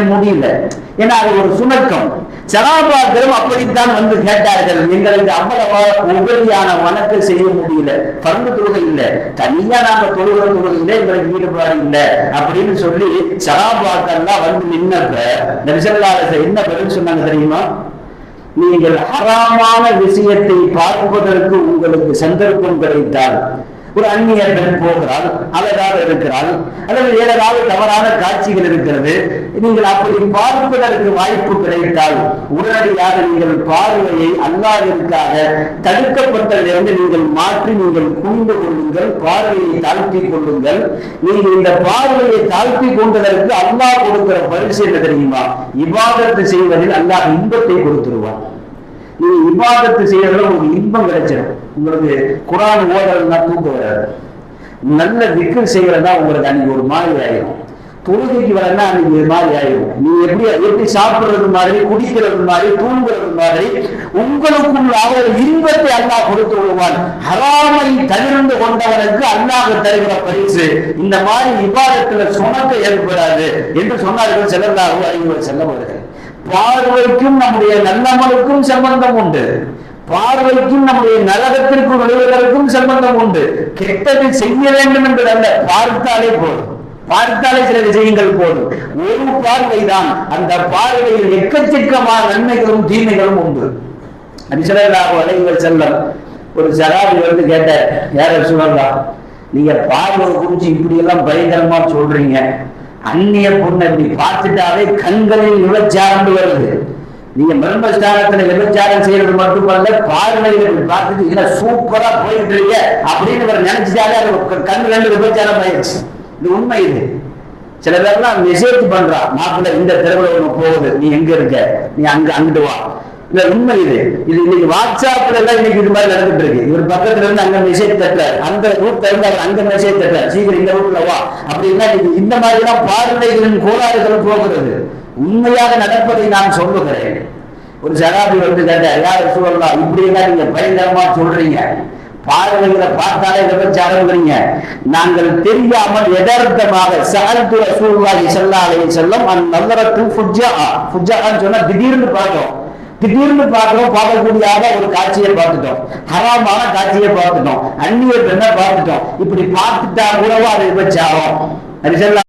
முடியல. ஏன்னா அது ஒரு சுணக்கம். சகாபாக்களும் அப்படித்தான் வந்து கேட்டார்கள். எங்களுக்கு அவ்வளவா உபரியான வணக்கம் செய்ய முடியல. பரந்து தொழுகை இல்ல. தனியா நாங்க தொழுகிற தொழுகையில எங்களுக்கு ஈடுபாடு இல்லை. அப்படின்னு சொல்லி சகாபாக்கள்லாம் வந்து நின்னப்ப நபிசல்லாத என்ன பதில் சொன்னாங்க தெரியுமா? நீங்கள் ஹராமான விஷயத்தை பார்ப்பதற்கு உங்களுக்கு சந்தர்ப்பம் கிடைத்தால் ஒரு அந்நியர்கள் போகிறாள் அழகாக இருக்கிறாள் அல்லது ஏதாவது தவறான காட்சிகள் இருக்கிறது நீங்கள் அப்படி பார்ப்பதற்கு வாய்ப்பு கிடைத்தால் உடனடியாக நீங்கள் பார்வையை அல்லாவிற்காக தடுக்கப்பட்டதிலிருந்து நீங்கள் மாற்றி நீங்கள் கூண்டு கொள்ளுங்கள் பார்வையை தாழ்த்தி கொள்ளுங்கள். நீங்கள் இந்த பார்வையை தாழ்த்தி கொண்டதற்கு அல்லாஹ் கொடுக்கிற பரிசு என்ன தெரியுமா? இபாதத்து செய்வதில் அல்லாஹ் இன்பத்தை கொடுத்துருவான். நீங்க இபாதத்து செய்யறதுல உங்களுக்கு இன்பம் கிடைச்சிடும் உங்களுக்கு குரான் ஓடுறதுனா தூக்கம் வராது. நல்ல விக்கு செய்யறதா உங்களுக்கு அன்னைக்கு ஒரு மாதிரி ஆயிரும். தொழுகைக்கு வரனா நீ ஒரு மாதிரி ஆயிடும் நீ எப்படி எப்படி சாப்பிடுறது மாதிரி குடிக்கிறது மாதிரி தூங்குறது மாதிரி உங்களுக்குள்ளாக ஒரு இன்பத்தை அல்லாஹ் கொடுத்து விடுவான். ஹராமை தவிர்ந்து கொண்டவனுக்கு அல்லாஹ் தருகிற பரிசு. இந்த மாதிரி விவாதத்துல சுமக்க ஏற்படாது என்று சொன்னார்கள் செல்லல்லாஹு செல்ல செல்லவர்கள் பார்வைக்கும் நம்முடைய நல்லமலுக்கும் சம்பந்தம் உண்டு. பார்வைக்கும் நம்முடைய நரகத்திற்கு நுழைவதற்கும் சம்பந்தம் உண்டு. கெட்டது செய்ய வேண்டும் என்பதல்ல பார்த்தாலே போதும். பார்த்தாலே சில விஷயங்கள் போதும். ஒரு பார்வைதான். அந்த பார்வையில் எக்கச்சக்கமான நன்மைகளும் தீமைகளும் உண்டு. அபிசலாக வலைகள் செல்லம் ஒரு சராபி வந்து கேட்ட யார சொல்லலாம் நீங்க பார்வை குறிச்சு இப்படி எல்லாம் பயங்கரமா சொல்றீங்க. அந்நிய பொண்ணை இப்படி பார்த்துட்டாலே கண்களில் விபச்சாரம் வருது. நீங்க பிரம்மஸ்தானத்துல விபச்சாரம் செய்யறது மட்டுமல்ல பார்வையில் பார்த்துட்டு இல்ல சூப்பரா போயிட்டு இருக்க அப்படின்னு இவர் நினைச்சிட்டாலே அது கண் ரெண்டு விபச்சாரம் ஆயிடுச்சு. இது உண்மை இது. சில பேர்லாம் மெசேஜ் பண்றா. மாப்பிள்ள இந்த தெருவில் ஒண்ணு போகுது. நீ எங்க இருக்க? நீ அங்க அங்கிட்டு வா. இல்ல உண்மை இது. இது இன்னைக்கு வாட்ஸ்அப்ல எல்லாம் இன்னைக்கு இது மாதிரி நடந்துட்டு இருக்கு. இவர் பக்கத்துல இருந்து அங்க மெசேஜ் தட்டுற அந்த ரூட்ல இருந்து அவர் அங்க மெசேஜ் தட்டுற சீக்கிரம் இந்த ரூட்ல வா. அப்படின்னா இன்னைக்கு இந்த மாதிரி தான் பார்வைகளின் கோளாறுகள் போகிறது. உண்மையாக நடப்பதை நான் சொல்லுகிறேன். ஒரு சகாபி வந்து கேட்ட யார் சொல்லலாம் இப்படி எல்லாம் நீங்க பயங்கரமா சொல்றீங்க. பாருங்கிற பார்த்தாலே விபச்சாரங்கிறீங்க நாங்கள் தெரியாமல் எதார்த்தமாக சகல்துற சூழ்வாகி செல்லாலே செல்லும் அந்த நல்லறத்தில் ஃபுஜா ஃபுஜான்னு சொன்னா திடீர்னு பார்த்தோம். திடீர்னு பார்க்கிறோம் பார்க்கக்கூடியாத ஒரு காட்சியை பார்த்துட்டோம். ஹராமான காட்சியை பார்த்துட்டோம். அந்நிய பெண்ணை பார்த்துட்டோம்? இப்படி பார்த்துட்டா கூடவா அது விபச்சாரம்? அது செல்ல